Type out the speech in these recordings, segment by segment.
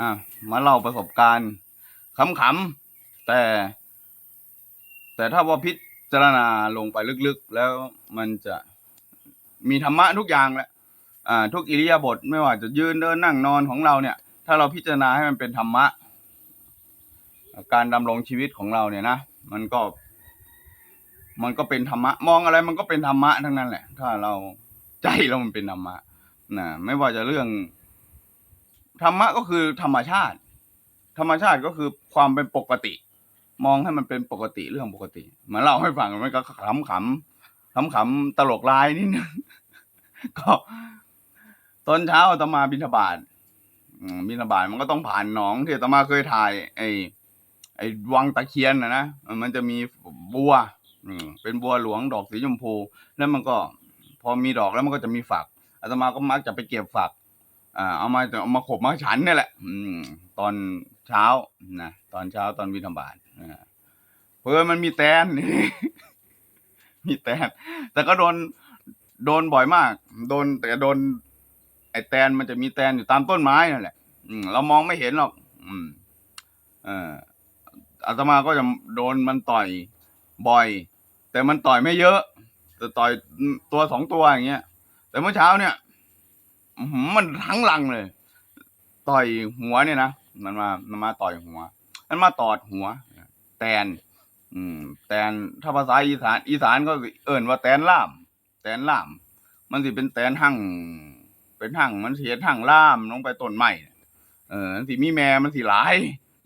อะมาเล่าประสบการณ์ขำๆแต่ แต่ถ้าว่าพิจารณาลงไปลึกๆ แล้วมันจะมีธรรมะทุกอย่างแหละอ่า ทุกอิริยาบถไม่ว่าจะยืนเดินนั่งนอนของเราเนี่ย ถ้าเราพิจารณาให้มันเป็นธรรมะ การดำรงชีวิตของเราเนี่ยนะมันก็ มันก็เป็นธรรมะ มองอะไรมันก็เป็นธรรมะทั้งนั้นแหละ ถ้าเราใจเรามันเป็นธรรมะนะไม่ว่าจะเรื่อง ธรรมะก็คือธรรมชาติ ธรรมชาติก็คือความเป็นปกติ มองให้มันเป็นปกติเรื่องปกติเหมือนเราให้ฟังมันก็ขำขำขำขำๆตลกลายนิดนึงก็ตอนเช้าอาตมาบิณฑบาตบิณฑบาตมันก็ต้องผ่านหนองที่อาตมาเคยถ่าย ไอ้ไอ้วังตะเคียนนะนะมันจะมีบัวเป็นบัวหลวงดอกสีชมพู แล้วมันก็ พอมีดอกแล้วมันก็จะมีฝักอาตมาก็มักจะไปเก็บฝัก เอามาเอามาขบมาฉันนี่แหละ อืม ตอนเช้านะตอนเช้าตอนวิธบาตอ่าเพื่อมันมีแตนมีแตนแต่ก็โดนโดนบ่อยมาก โดนแต่โดน ไอ้แตนมันจะมีแตนอยู่ตามต้นไม้นั่นแหละ อืม เรามองไม่เห็นหรอก อืม เอ่ออาตมาก็จะโดนมันต่อยบ่อย แต่มันต่อยไม่เยอะแต่ต่อยตัวสองตัวอย่างเงี้ยแต่เมื่อเช้าเนี่ย มันทั้งลังเลย ต่อยหัวเนี่ยนะมันมามันมาต่อยหัว มันมาตอดหัว แตน อืม แตนถ้าภาษาอีสาน อีสานก็เอิ่นว่าแตนล่าม แตนล่าม มันสิเป็นแตนหั่งเป็นหั่งมันเฮ็ดหั่งล่ามลงไปต้นไม้เนี่ยเออมันสิมีแม่มันสิหลาย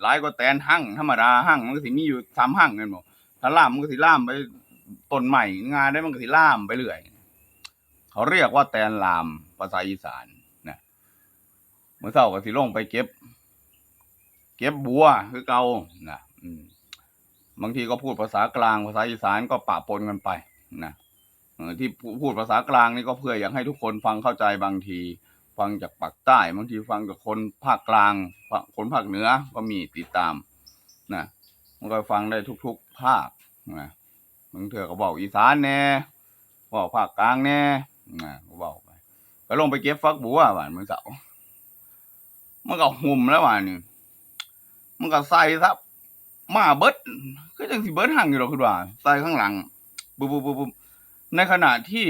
หลายกว่าแตนหั่งธรรมดาหั่งมันก็สิมีอยู่สามหั่งกันบ่ถ้าล่ามมันก็สิล่ามไปต้นไม้งานได้มันก็สิล่ามไปเรื่อย เขาเรียกว่าแตนลาม ภาษาอีสานนะเมื่อเช้าก็สิลงไปเก็บ เก็บบัวคือเก่านะอืมบางทีก็พูดภาษากลางภาษาอีสานก็ปะปนกันไปนะอที่พูดภาษากลางนี่ก็เพื่ออยากให้ทุกคนฟังเข้าใจบางที ฟังจากปากใต้ บางทีฟังจากคนภาคกลางคนภาคเหนือก็มีติดตามนะมันก็ฟังได้ทุก ๆ ภาคนะบางเถื่อก็บอกอีสานแน่บอกภาคกลางแน่นะก็บอก ก็ลงไปเก็บฟักบัวหวานมือเสาร์มันก็หุ่มแล้วหวานนี่มันก็ใส่ซับมาเบิดก็จังสิเบิดห่างอยู่หรอกคือว่าใส่ข้างหลังปุ๊บปุ๊บปุ๊บปุ๊บในขณะที่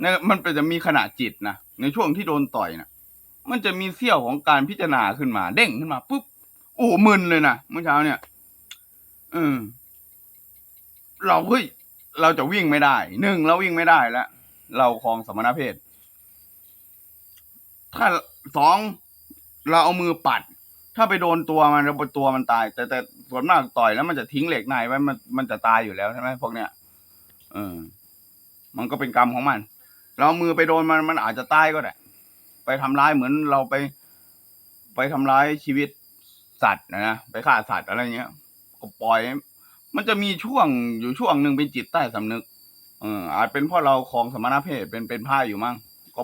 ในมันเป็นจะมีขณะจิตนะในช่วงที่โดนต่อยนะมันจะมีเสี้ยวของการพิจารณาขึ้นมา เด้งขึ้นมาปุ๊บโอ้มึนเลยนะเมื่อเช้าเนี่ยเออเราเฮ้ยเราจะวิ่งไม่ได้หนึ่งเราวิ่งไม่ได้แล้วเราคลองสมณเพศ ถ้าสองเราเอามือปัด ถ้าไปโดนตัวมันแล้วตัวมันตาย แต่แต่ส่วนมากต่อยแล้วมันจะทิ้งเหล็กในไว้มันมันจะตายอยู่แล้วใช่ไหมพวกเนี้ยเออ มันก็เป็นกรรมของมัน เราเอามือไปโดนมันมันอาจจะตายก็ได้ไปทำร้ายเหมือนเราไป ไปทำร้ายชีวิตสัตว์นะนะไปฆ่าสัตว์อะไรเงี้ยก็ปล่อย มันจะมีช่วงอยู่ช่วงหนึ่งเป็นจิตใต้สำนึกเอออาจเป็นเพราะเราคลองสมณเพศเป็นเป็นผ้าอยู่มั้งก็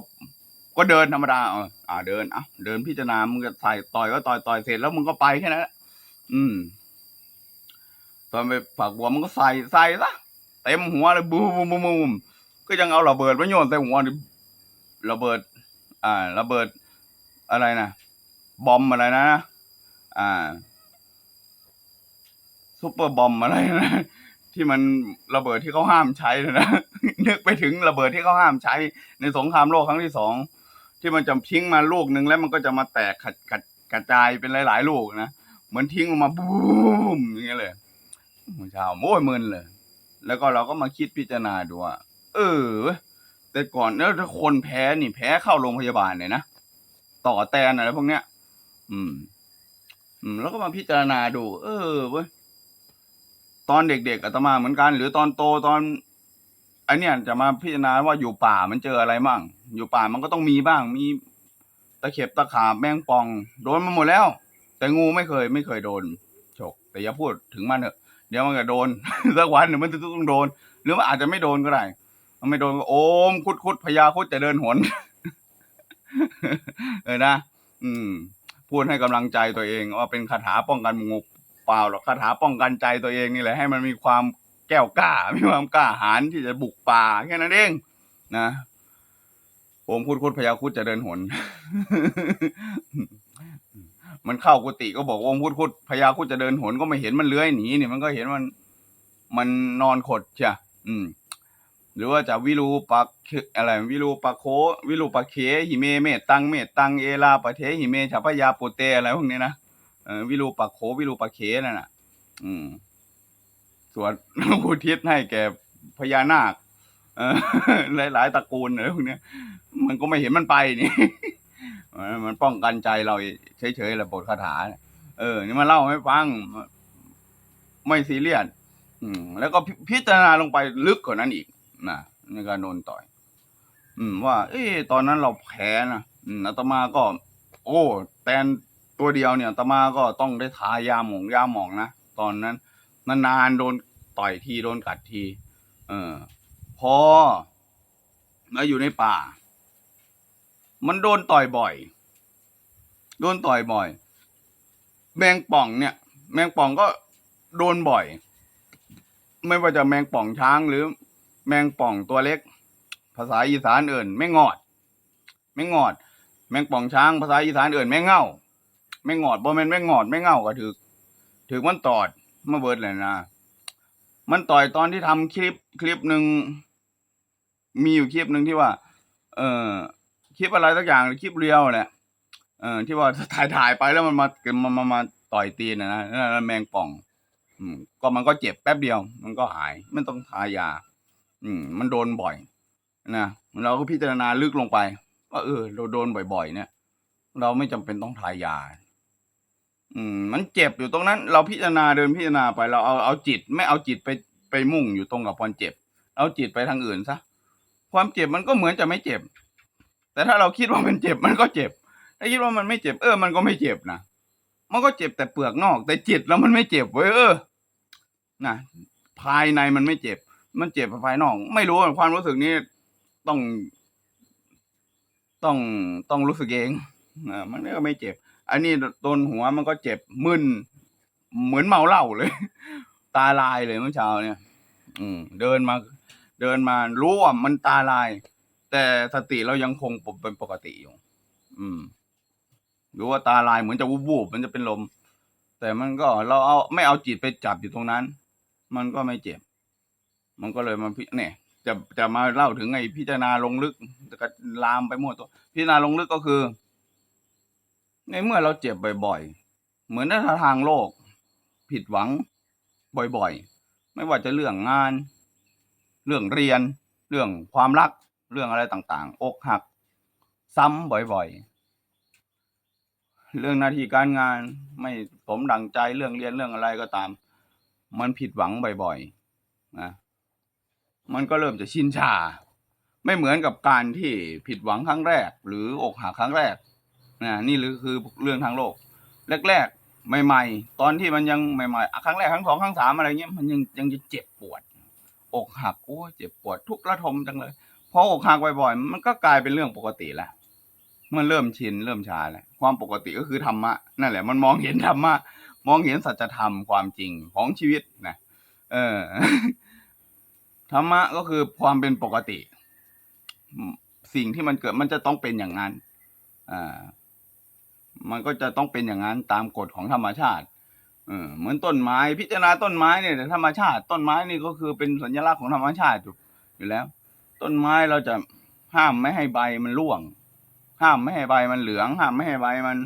ก็เดินธรรมดาเอออ่าเดิน เอะเดินพิจารณามึงก็ใส่ต่อยก็ต่อยต่อยเสร็จแล้วมึงก็ไปแค่นั้นแหละอืม ตอนไปฝากบัวมันก็ใส่ใส่ซะเต็มหัวเลยบูมบูมบูมบูมก็ยังเอาระเบิดมาโยนใส่หัวนี่ระเบิด อ่า ระเบิดอะไรนะบอมอะไรนะอ่าซุปเปอร์บอมอะไรนะที่มันระเบิดที่เขาห้ามใช้นะนึกไปถึงระเบิดที่เขาห้ามใช้ในสงครามโลกครั้งที่สอง ที่มันจะทิ้งมาลูกหนึ่งแล้วมันก็จะมาแตกขัดขัดกระจายเป็นหลาย ๆ ลูกนะเหมือนทิ้งลงมาบูมอย่างเงี้ยเลยเมื่อเช้าโอ้ยมึนเลย แล้วก็เราก็มาคิดพิจารณาดูว่าเออ แต่ก่อนแล้วถ้าคนแพ้นี่แพ้เข้าโรงพยาบาลเลยนะต่อแตนอะไรพวกเนี้ย อืม อืม แล้วก็มาพิจารณาดู เออเว้ยตอนเด็กๆอาตมาเหมือนกัน หรือตอนโตตอน อันเนี้ยจะมาพิจารณาว่าอยู่ป่ามันเจออะไรมั่งอยู่ป่ามันก็ต้องมีบ้าง มีตะเข็บตะขาบแมงป่อง โดนมาหมดแล้ว แต่งูไม่เคยไม่เคยโดนฉกแต่อย่าพูดถึงมันเถอะเดี๋ยวมันก็โดนสักวันเดี๋ยวมันจะต้องโดน หรือว่าอาจจะไม่โดนก็ได้มันไม่โดนก็โอมคุดคุดพญาคุดจะเดินหนเออนะอืม พูดให้กำลังใจตัวเองว่าเป็นคาถาป้องกันงูเปล่าหรอกคาถาป้องกันใจตัวเองนี่แหละให้มันมีความ แก้วกล้า มีความกล้าหาญที่จะบุกป่าแค่นั้นเองนะผมคุดคุดพญาคุดจะเดินหนมันมันเข้ากุฏิก็บอกว่าองค์พุทธคุดพญาคุดจะเดินหนก็ไม่เห็นมันเลื้อยหนีเนี่ยมันก็เห็นมันมันนอนขดใช่อืม หรือว่าจะวิรูปักอะไรวิรูปักโค วิรูปักเขหิเมเมตตังเมตตังเอลาปะเทหิเมชาพยาปุเตอะไรพวกนี้นะวิรูปักโค วิรูปักเขนั่นน่ะ อืม สวด อุทิศให้แก่พญานาคเออหลายๆตระกูลอะไรพวกนี้มันก็ไม่เห็นมันไปนี่มันป้องกันใจเราเฉยๆแหละบทคาถา เออ นี่มาเล่าให้ฟัง ไม่ซีเรียสอืม แล้วก็พิพิจารณาลงไปลึกกว่านั้นอีกนะในการโดนต่อย อืม ว่า เอ้ตอนนั้นเราแพ้นะอืมอาตมาก็ โอ้ แตนตัวเดียวเนี่ยอาตมาก็ต้องได้ทายาหมองยาหมองนะตอนนั้น นานๆโดนต่อยทีโดนกัดที เออ พอมาอยู่ในป่า มันโดนต่อยบ่อย โดนต่อยบ่อย แมงป่องเนี่ย แมงป่องก็โดนบ่อย ไม่ว่าจะแมงป่องช้างหรือ แมงป่องตัวเล็ก ภาษาอีสานเอื่นไม่งอด ไม่งอด แมงป่องช้างภาษาอีสานเอื่นไม่เง่าไม่งอดบ่แม่นไม่งอดไม่เง่าก็ถือถือมันตอด มาเบิดเลยนะ มันต่อยตอนที่ทำคลิปคลิปหนึ่งมีอยู่คลิปหนึ่งที่ว่า เออคลิปอะไรสักอย่างคลิปเรียวแหละเออที่ว่าถ่ายถ่ายไปแล้วมันมามามามาต่อยตีนนะนะนั่นแมงป่อง อืม ก็มันก็เจ็บแป๊บเดียว มันก็หายไม่ต้องทายา อืม มันโดนบ่อยนะเราก็พิจารณาลึกลงไปว่าเออ เราโดนบ่อย ๆ เนี่ย เราไม่จำเป็นต้องทายา อืม มันเจ็บอยู่ตรงนั้น เราพิจารณาเดินพิจารณาไปเราเอาเอาจิต ไม่เอาจิตไปไปมุ่งอยู่ตรงกับความเจ็บ เอาจิตไปทางอื่นซะความเจ็บมันก็เหมือนจะไม่เจ็บ แต่ถ้าเราคิดว่ามันเจ็บมันก็เจ็บ ถ้าคิดว่ามันไม่เจ็บเออมันก็ไม่เจ็บนะมันก็เจ็บแต่เปลือกนอก แต่จิตแล้วมันไม่เจ็บเว้ยเออนะภายในมันไม่เจ็บ มันเจ็บภายนอก ไม่รู้ความรู้สึกนี้ต้องต้องต้องรู้สึกเองอ่ามันก็ไม่เจ็บ อันนี้โดนหัวมันก็เจ็บมึนเหมือนเมาเหล้าเลย ตาลายเลยเมื่อเช้าเนี่ย อืม เดินมา เดินมารู้ว่ามันตาลาย แต่สติเรายังคงเป็นปกติอยู่ อืมรู้ว่าตาลายเหมือนจะวูบๆมันจะเป็นลม แต่มันก็เราเอาไม่เอาจิตไปจับอยู่ตรงนั้น มันก็ไม่เจ็บ มันก็เลยมาพิเนี่ยจะจะมาเล่าถึงไอ้พิจารณาลงลึกก็ลามไปหมดตัว พิจารณาลงลึกก็คือ ในเมื่อเราเจ็บบ่อยๆ เหมือนในทางโลก ผิดหวังบ่อยๆ ไม่ว่าจะเรื่องงาน เรื่องเรียน เรื่องความรัก เรื่องอะไรต่างๆ อกหัก ซ้ำบ่อยๆ เรื่องหน้าที่การงานไม่สมดังใจเรื่องเรียนเรื่องอะไรก็ตาม มันผิดหวังบ่อยๆ นะ มันก็เริ่มจะชินชา ไม่เหมือนกับการที่ผิดหวังครั้งแรก หรืออกหักครั้งแรก นะนี่คือเรื่องทางโลก แรกๆใหม่ ๆ ตอนที่มันยังใหม่ๆครั้งแรกครั้งสองครั้งสามอะไรเงี้ยมันยังยังจะเจ็บปวด อกหักโอ้เจ็บปวดทุกข์ระทมจังเลยพออกหักบ่อยๆมันก็กลายเป็นเรื่องปกติแล้วมันเริ่มชินเริ่มชาแล้วความปกติก็คือธรรมะนั่นแหละ มันมองเห็นธรรมะมองเห็นสัจธรรมความจริงของชีวิตนะเออธรรมะก็คือความเป็นปกติ สิ่งที่มันเกิดมันจะต้องเป็นอย่างนั้นอ่า มันก็จะต้องเป็นอย่างนั้นตามกฎของธรรมชาติเออเหมือนต้นไม้พิจารณาต้นไม้เนี่ยธรรมชาติ ต้นไม้นี่ก็คือเป็นสัญลักษณ์ของธรรมชาติอยู่อยู่แล้ว ต้นไม้เราจะห้ามไม่ให้ใบมันร่วง ห้ามไม่ให้ใบมันเหลือง ห้ามไม่ให้ใบมัน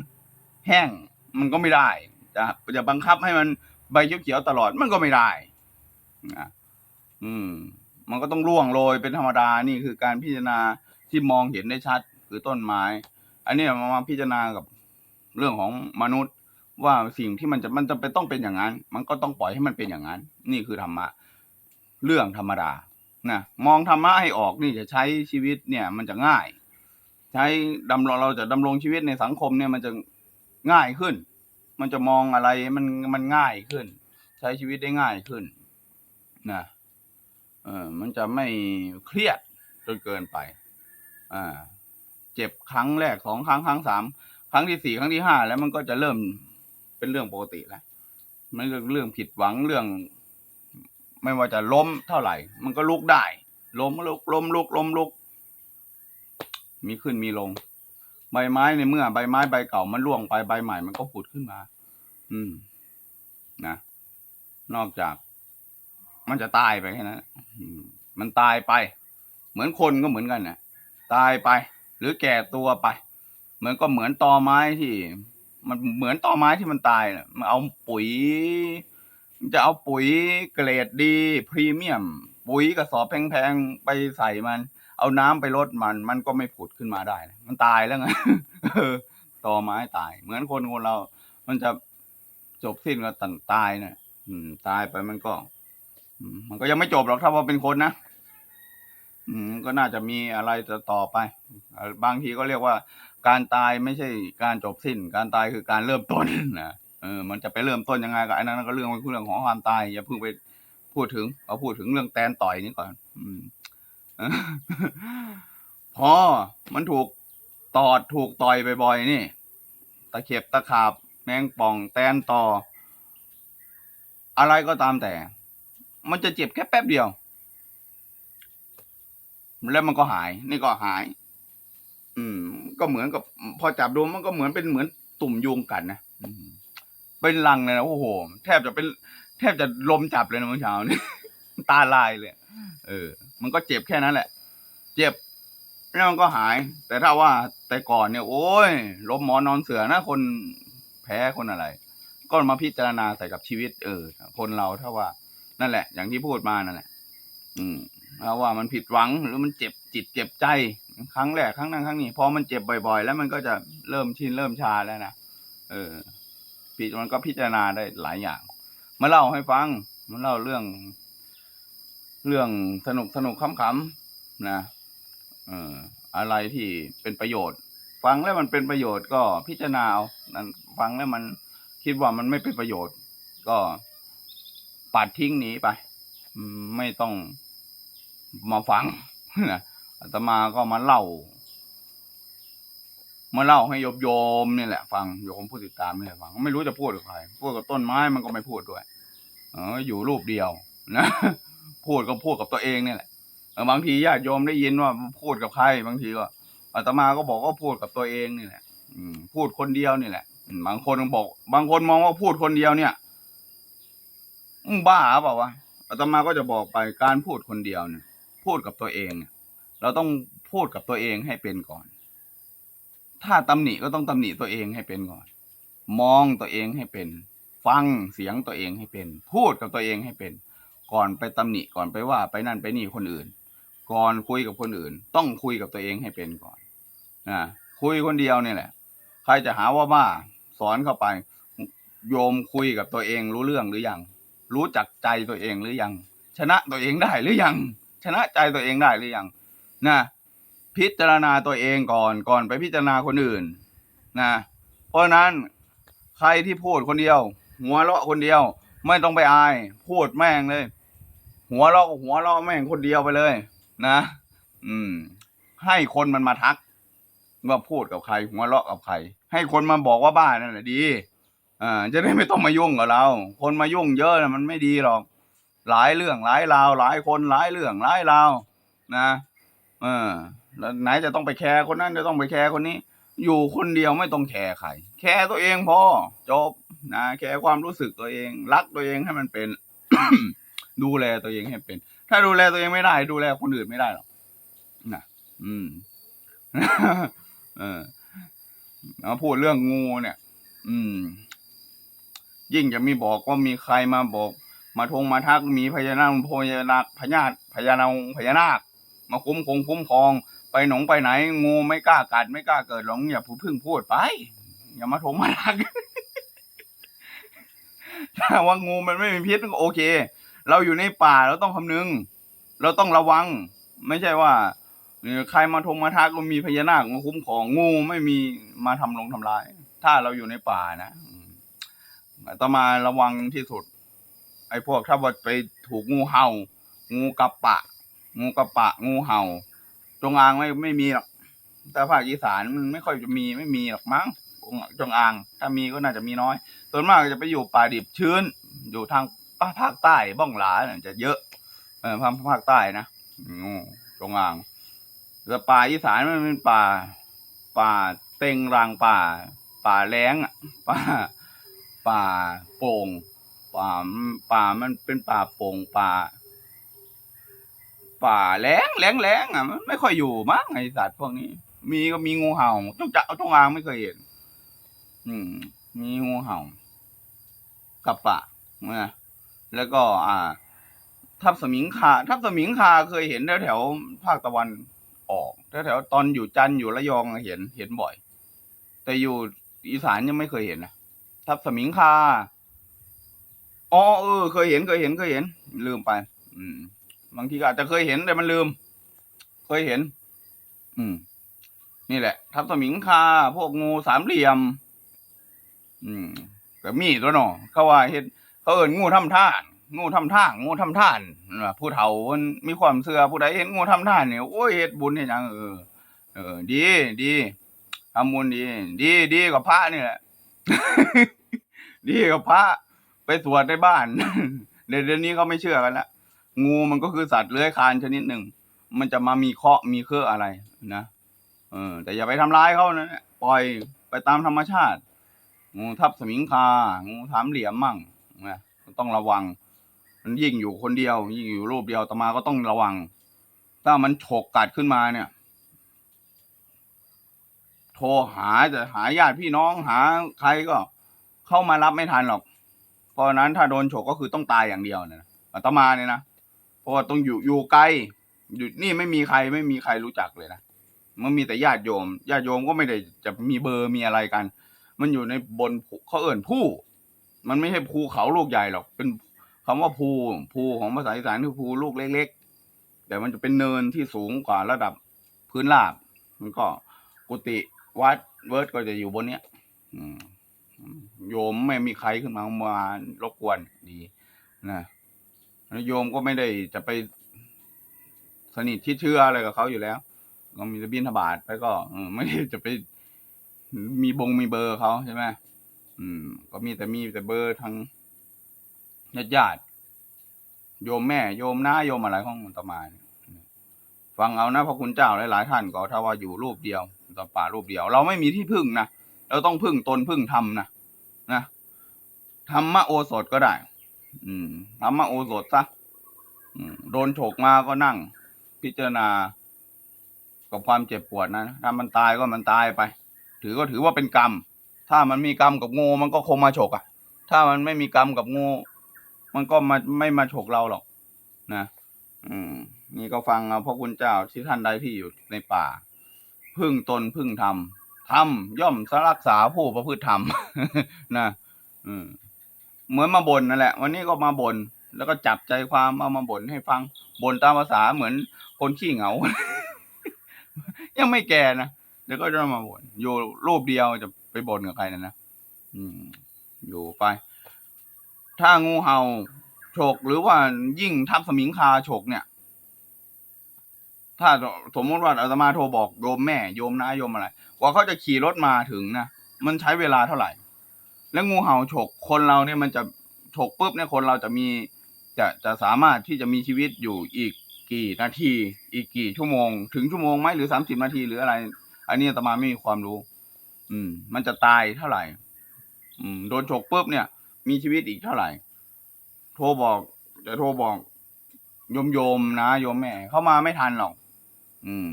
แห้ง มันก็ไม่ได้จะจะบังคับให้มันใบเขียวๆตลอดมันก็ไม่ได้นะอืม มันก็ต้องร่วงโรยเป็นธรรมดานี่คือการพิจารณาที่มองเห็นได้ชัดคือต้นไม้ อันนี้มามาพิจารณากับ เรื่องของมนุษย์ว่าสิ่งที่มันจะมันจะเป็นต้องเป็นอย่างนั้น มันก็ต้องปล่อยให้มันเป็นอย่างนั้น นี่คือธรรมะ เรื่องธรรมดานะมองธรรมะให้ออกนี่จะใช้ชีวิตเนี่ยมันจะง่าย ใช้ดำรงเราจะดำรงชีวิตในสังคมเนี่ยมันจะง่ายขึ้น มันจะมองอะไรมันมันง่ายขึ้น ใช้ชีวิตได้ง่ายขึ้นนะเออมันจะไม่เครียดจนเกินไปอ่าเจ็บครั้งแรกสองครั้งครั้งสาม รั้งที่สี่ครั้งที่ห้าแล้วมันก็จะเริ่มเป็นเรื่องปกติแล้วมันเรื่องเรื่องผิดหวังเรื่อง ไม่ว่าจะล้มเท่าไหร่ มันก็ลุกได้ ล้มลุกล้มลุกล้มลุก มีขึ้นมีลง ใบไม้ในเมื่อ ใบไม้ใบเก่ามันร่วงไปใบใหม่ มันก็ผุดขึ้นมา อืม นะนอกจาก มันจะตายไปแค่นั้นมันตายไป เหมือนคนก็เหมือนกันนะตายไป หรือแก่ตัวไป มือนก็เหมือนตอไม้ที่ มันเหมือนตอไม้ที่มันตายนะมันเอาปุ๋ย จะเอาปุ๋ยเกรดดี พรีเมียม ปุ๋ยกระสอบแพงๆไปใส่มัน เอาน้ำไปรดมัน มันก็ไม่ผุดขึ้นมาได้นะมันตายแล้วไงตอไม้ตาย เหมือนคนคนเรา มันจะจบสิ้นก็ตันตายนะอืม ตายไปมันก็มันก็ยังไม่จบหรอกถ้าว่าเป็นคนนะอืม ก็น่าจะมีอะไรจะต่อไป บางทีก็เรียกว่า การตายไม่ใช่การจบสิ้น การตายคือการเริ่มต้นนะเออมันจะไปเริ่มต้นยังไงก็ไอ้นั้นก็เรื่องเรื่องของความตายอย่าเพิ่งไปพูดถึงเอาพูดถึงเรื่องแตนต่อยนี่ก่อน อืมพอมันถูกตอดถูกต่อยบ่อยๆนี่ ตะเข็บตะขาบ แมงป่องแตนต่อ อะไรก็ตามแต่ มันจะเจ็บแค่แป๊บเดียว แล้วมันก็หาย นี่ก็หาย อืม ก็เหมือนกับ พอจับดูมันก็เหมือนเป็นเหมือนตุ่มยุงกันนะอืมเป็นรังเลยนะโอ้โห แทบจะเป็น แทบจะลมจับเลยนะเมื่อเช้านี่ ตาลายเลย เออ มันก็เจ็บแค่นั้นแหละ เจ็บแล้วมันก็หาย แต่ถ้าว่าแต่ก่อนเนี่ย โอ้ยล้มหมอนนอนเสือนะคนแพ้คนอะไร ก็มาพิจารณาใส่กับชีวิต เออ คนเราถ้าว่า นั่นแหละ อย่างที่พูดมานั่นแหละ อืมถ้าว่ามันผิดหวังหรือมันเจ็บจิตเจ็บใจ ครั้งแรกครั้งนั้นครั้งนี้พอมันเจ็บบ่อย ๆ แล้วมันก็จะเริ่มชินเริ่มชาแล้วนะเออพิมันก็พิจารณาได้หลายอย่าง มาเล่าให้ฟังมาเล่าเรื่อง เรื่องสนุกสนุกขำๆนะเอออะไรที่เป็นประโยชน์ ฟังแล้วมันเป็นประโยชน์ก็พิจารณาเอานั้นฟังแล้วมันคิดว่ามันไม่เป็นประโยชน์ ก็ปัดทิ้งหนีไป ไม่ต้องมาฟังนะ อาตมาก็มาเล่ามาเล่าให้โยมโยมๆนี่แหละ ฟังโยมผู้ติดตามนี่แหละฟังไม่รู้จะพูดกับใครพูดกับต้นไม้มันก็ไม่พูดด้วย เออ อยู่รูปเดียวนะพูดก็พูดกับตัวเองนี่แหละบางทีญาติโยมได้ยินว่าพูดกับใครบางทีก็อาตมาก็บอกว่าพูดกับตัวเองนี่แหละ อืม พูดคนเดียวนี่แหละ บางคนบอก บางคนมองว่าพูดคนเดียวเนี่ยบ้าเปล่าวะอาตมาก็จะบอกไปการพูดคนเดียวเนี่ย พูดกับตัวเองเนี่ย เราต้องพูดกับตัวเองให้เป็นก่อน ถ้าตำหนิก็ต้องตำหนิตัวเองให้เป็นก่อน มองตัวเองให้เป็น ฟังเสียงตัวเองให้เป็น พูดกับตัวเองให้เป็น ก่อนไปตำหนิก่อนไปว่าไปนั่นไปนี่คนอื่น ก่อนคุยกับคนอื่น ต้องคุยกับตัวเองให้เป็นก่อนนะคุยคนเดียวเนี่ยแหละ ใครจะหาว่าบ้าสอนเข้าไปโยมคุยกับตัวเองรู้เรื่องหรือยัง รู้จักใจตัวเองหรือยัง ชนะตัวเองได้หรือยัง ชนะใจตัวเองได้หรือยัง นะพิจารณาตัวเองก่อนก่อนไปพิจารณาคนอื่นนะเพราะนั้นใครที่พูดคนเดียว หัวเราะคนเดียว ไม่ต้องไปอาย พูดแม่งเลย หัวเราะก็หัวเราะแม่งคนเดียวไปเลย นะ อืม ให้คนมันมาทักว่าพูดกับใคร หัวเราะกับใคร ให้คนมาบอกว่าบ้านั่นแหละดีอ่าจะได้ไม่ต้องมายุ่งกับเรา คนมายุ่งเยอะนะมันไม่ดีหรอกหลายเรื่องหลายราว หลายคนหลายเรื่องหลายราวนะ เออแล้วไหนจะต้องไปแคร์คนนั้นจะต้องไปแคร์คนนี้ อยู่คนเดียวไม่ต้องแคร์ใครแคร์ตัวเองพอจบนะแคร์ความรู้สึกตัวเอง รักตัวเองให้มันเป็น ดูแลตัวเองให้เป็น ถ้าดูแลตัวเองไม่ได้ ดูแลคนอื่นไม่ได้หรอกนะอืมเออเอาพูดเรื่องงูเนี่ย อืม ยิ่งจะมีบอกว่ามีใครมาบอก มาทงมาทักมีพญานาคพญานาคพญาตพญานาคพญานาค มาคุ้มคงคุ้มครอง ไปหนองไปไหน งูไม่กล้ากัดไม่กล้าเกิดหรอกอย่าพูดพึ่งพูดไป อย่ามาทงมาทักถ้าว่างูมันไม่มีพิษก็โอเค เราอยู่ในป่าเราต้องคำนึง เราต้องระวัง ไม่ใช่ว่าใครมาทงมาทักก็มีพญานาคมาคุ้มครองงูไม่มีมาทำลงทำลาย ถ้าเราอยู่ในป่านะอืมอมาระวังที่สุด ไอ้พวกถ้าว่าไปถูกงูเห่า งูกระปะ งูกระปะงูเห่า จงอางไม่ไม่มีหรอกแต่ภาคอีสานมันไม่ค่อยจะมีไม่มีหรอกมั้งจงอาง ถ้ามีก็น่าจะมีน้อย ส่วนมากจะไปอยู่ป่าดิบชื้น อยู่ทางภาคใต้บ้องหลาเนี่ยจะเยอะเออภาคภาคใต้นะงูจงอางแต่ป่าอีสานมันเป็นป่า ป่าเต็งรางป่า ป่าแล้งป่าป่าโป่งป่าป่ามันเป็นป่าโป่งป่า ป่าแล้งแล้งแล้งอะมันไม่ค่อยอยู่มั้งไอสัตว์พวกนี้ มีก็มีงูเห่าจงจะเอาจงอางไม่เคยเห็น อืม มีงูเห่ากับปะนะแล้วก็ อ่า ทับสมิงคาทับสมิงคาเคยเห็นแถวแถวภาคตะวันออกแถวแถวตอนอยู่จันอยู่ระยองเห็นเห็นบ่อย แต่อยู่อีสานยังไม่เคยเห็นนะทับสมิงคาอ๋อเออ เคยเห็นเคยเห็นเคยเห็น ลืมไป อืม บางทีก็อาจจะเคยเห็นแต่มันลืม เคยเห็น อืม นี่แหละ ทับสมิงคา พวกงูสามเหลี่ยม อืมก็มีตัวเนาะเขาว่าเฮ็ดเขาเอิ้นงูทำท่านงูทำท่างงูทำท่านผู้เฒ่ามันมีความเชื่อผู้ใดเห็นงูทำท่านเนี่ยโอ้ยเฮ็ดบุญเฮ็ดหยังเออเออ ดีดีทำบุญดี ดีดีกว่าพระนี่แหละดีกว่าพระไปสวดในบ้านเดี๋ยวเดี๋ยวนี้เขาไม่เชื่อกันละ งูมันก็คือสัตว์เลื้อยคลานชนิดหนึ่ง มันจะมามีเคาะมีเครืออะไรนะเออ แต่อย่าไปทำร้ายเขานะปล่อยไปตามธรรมชาติ งูทับสมิงคา งูสามเหลี่ยมมั่งนะต้องระวัง มันยิ่งอยู่คนเดียว ยิ่งอยู่รูปเดียวตมาก็ต้องระวัง ถ้ามันฉกกัดขึ้นมาเนี่ย โทรหาจะหาญาติพี่น้องหาใครก็ เข้ามารับไม่ทันหรอก เพราะนั้นถ้าโดนฉกก็คือต้องตายอย่างเดียวนะอาตมาเนี่ยนะ เพราะว่าต้องอยู่อยู่ไกลอยู่นี่ไม่มีใครไม่มีใครรู้จักเลยนะมันมีแต่ญาติโยมญาติโยมก็ไม่ได้จะมีเบอร์มีอะไรกัน มันอยู่ในบนเขาเอิ่นผู้ มันไม่ใช่ภูเขาลูกใหญ่หรอกเป็นคำว่าภูภูของภาษาอีสานคือภูลูกเล็ก ๆ แต่มันจะเป็นเนินที่สูงกว่าระดับพื้นราบมันก็กุฏิวัดเวิร์ดก็จะอยู่บนเนี้ยอืมโยมไม่มีใครขึ้นมามารบกวนดีนะ โยมก็ไม่ได้จะไปสนิทชิดเชื่ออะไรกับเขาอยู่แล้ว ก็มีจะบินทบาทไปก็ไม่ได้จะไปมีบงมีเบอร์เขาใช่ไหมอืม ก็มีแต่มีแต่เบอร์ทางญาติญาติโยมแม่ โยมน้าโยมอะไรของตมาฟังเอานะพระคุณเจ้าหลายๆท่านก็ถ้าว่าอยู่รูปเดียวต่อป่ารูปเดียว เราไม่มีที่พึ่งนะเราต้องพึ่งตนพึ่งธรรมนะนะธรรมโอสถก็ได้ อืมธรรมโอสถซะโดนฉกมาก็นั่ง พิจารณา กับความเจ็บปวดนะถ้ามันตายก็มันตายไป ถือก็ถือว่าเป็นกรรม ถ้ามันมีกรรมกับงูมันก็คงมาฉกอะ ถ้ามันไม่มีกรรมกับงูมันก็มาไม่มาฉกเราหรอก นะอืม นี่ก็ฟังเอาพระคุณเจ้าที่ท่านใดที่อยู่ในป่า พึ่งตนพึ่งธรรมธรรมย่อมรักษาผู้ประพฤติธรรมนะ อืม เหมือนมาบ่นนั่นแหละ วันนี้ก็มาบ่นแล้วก็จับใจความเอามาบ่นให้ฟังบ่นตามภาษาเหมือนคนขี้เหงา ยังไม่แก่นะเดี๋ยวก็จะมาบ่นอยู่รูปเดียวจะไปบ่นกับใครนะนะอืม อยู่ไป ถ้างูเห่าฉกหรือว่ายิ่งทับสมิงคาฉกเนี่ย ถ้าสมมติว่าอาตมาโทรบอกโยมแม่โยมน้าโยมอะไร ว่าเขาจะขี่รถมาถึงนะมันใช้เวลาเท่าไหร่ แล้วงูเห่าฉกคนเราเนี่ยมันจะฉกปุ๊บเนี่ยคนเราจะมีจะจะสามารถที่จะมีชีวิตอยู่อีกกี่นาที อีกกี่ชั่วโมง ถึงชั่วโมงไหมหรือสามสิบนาทีหรืออะไร อันนี้ตมาไม่มีความรู้ อืม มันจะตายเท่าไหร่ อืม โดนฉกปุ๊บเนี่ย มีชีวิตอีกเท่าไหร่ โทรบอกจะโทรบอกโยมโยมนะโยมแม่ เข้ามาไม่ทันหรอก อืม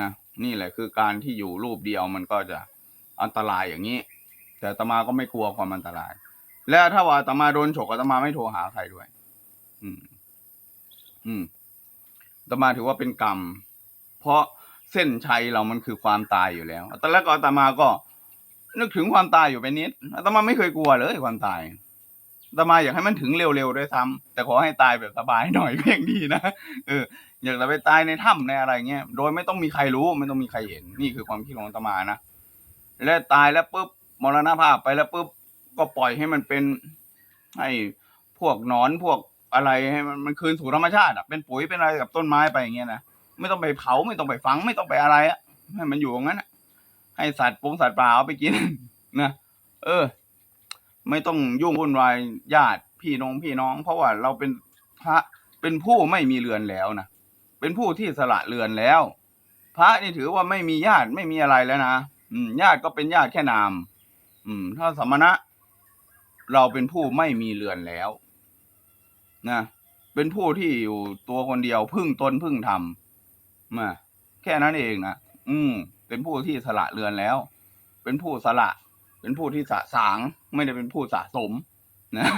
นะนี่แหละคือการที่อยู่รูปเดียวมันก็จะอันตรายอย่างนี้ แต่ตมาก็ไม่กลัวความอันตราย และถ้าว่าตมาโดนฉกตมาไม่โทรหาใครด้วย อืม อืมตมาถือว่าเป็นกรรม เพราะเส้นชัยเรามันคือความตายอยู่แล้วตอนแรกก็อาตมาก็ นึกถึงความตายอยู่ไปนิดตมาไม่เคยกลัวเลยความตายตมาอยากให้มันถึงเร็วๆด้วยซ้ำแต่ขอให้ตายแบบสบายหน่อยเพียงดีนะเอออยากจะไปตายในถ้ำในอะไรเงี้ยโดยไม่ต้องมีใครรู้ ไม่ต้องมีใครเห็น นี่คือความคิดของตมานะและตายแล้วปุ๊บ มรณภาพไปแล้วปุ๊บก็ปล่อยให้มันเป็นให้พวกหนอนพวกอะไรให้มันมันคืนสู่ธรรมชาติอะเป็นปุ๋ยเป็นอะไรกับต้นไม้ไปอย่างเงี้ยนะไม่ต้องไปเผาไม่ต้องไปฝังไม่ต้องไปอะไรอะให้มันอยู่อย่างนั้นอะให้สัตว์ปงสัตว์ป่าเอาไปกินนะเออ ไม่ต้องยุ่งวุ่นวายญาติพี่น้องพี่น้อง เพราะว่าเราเป็นพระเป็นผู้ไม่มีเรือนแล้วนะเป็นผู้ที่สละเรือนแล้ว พระนี่ถือว่าไม่มีญาติไม่มีอะไรแล้วนะอืมญาติก็เป็นญาติแค่นาม อืม ถ้าสมณะ เราเป็นผู้ไม่มีเรือนแล้ว นะ เป็นผู้ที่อยู่ตัวคนเดียวพึ่งตนพึ่งธรรมมาแค่นั้นเองนะอืม เป็นผู้ที่สละเรือนแล้ว เป็นผู้สละ เป็นผู้ที่สะสาง ไม่ได้เป็นผู้สะสม นะ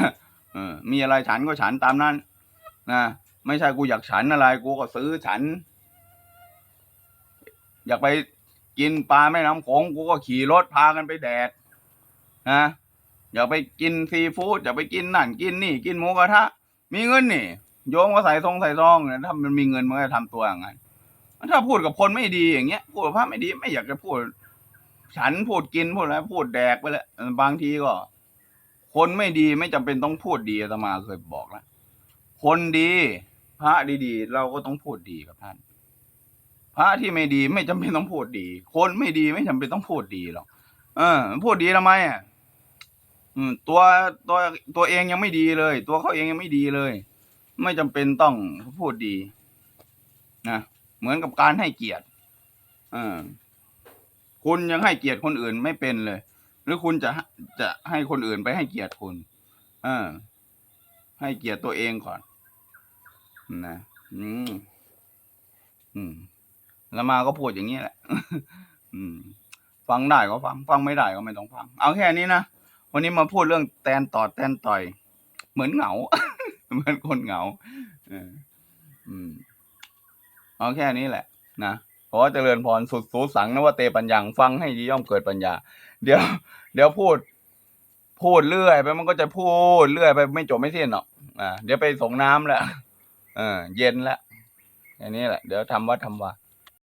เออมีอะไรฉันก็ฉันตามนั้น นะไม่ใช่กูอยากฉันอะไร กูก็ซื้อฉัน อยากไปกินปลาแม่น้ำโขงกูก็ขี่รถพากันไปแดก นะอย่าไปกินซีฟู้ดอย่าไปกินนั่นกินนี่ กินหมูกระทะ มีเงินนี่ โยมก็ใส่ซองใส่ซองเนี่ยถ้ามันมีเงินมันก็จะทำตัวอย่างนั้นถ้าพูดกับคนไม่ดีอย่างเงี้ยพูดกับพระไม่ดีไม่อยากจะพูด ฉันพูดกินพูดอะไรพูดแดกไปแล้วบางทีก็ คนไม่ดีไม่จำเป็นต้องพูดดีอาตมาเคยบอกแล้วคนดีพระดีๆ เราก็ต้องพูดดีกับท่าน พระที่ไม่ดีไม่จำเป็นต้องพูดดี คนไม่ดีไม่จำเป็นต้องพูดดีหรอกเออ พูดดีทำไมอะ อืมตัวตัวตัวเองยังไม่ดีเลย ตัวเขาเองยังไม่ดีเลย ไม่จำเป็นต้องพูดดีนะเหมือนกับการให้เกียรติเออคุณยังให้เกียรติคนอื่นไม่เป็นเลย หรือคุณจะจะให้คนอื่นไปให้เกียรติคุณเออให้เกียรติตัวเองก่อนนะอืมอืมแล้วมาก็พูดอย่างนี้แหละ อืม ฟังได้ก็ฟัง ฟังไม่ได้ก็ไม่ต้องฟัง เอาแค่นี้นะ วันนี้มาพูดเรื่องแตนต่อแตนต่อย เหมือนเหงา เหมือนคนเหงาเอออืมเอาแค่นี้แหละ นะขอเจริญพรสุดสูสังนะว่าเตปัญญังฟังให้ดีย่อมเกิดปัญญา เดี๋ยว เดี๋ยวพูด พูดเรื่อยไปมันก็จะพูดเรื่อยไปไม่จบไม่สิ้นหรอกอ่าเดี๋ยวไปส่งน้ำแล้วเออเย็นแล้วอันนี้แหละ เดี๋ยวทำวัดทำวา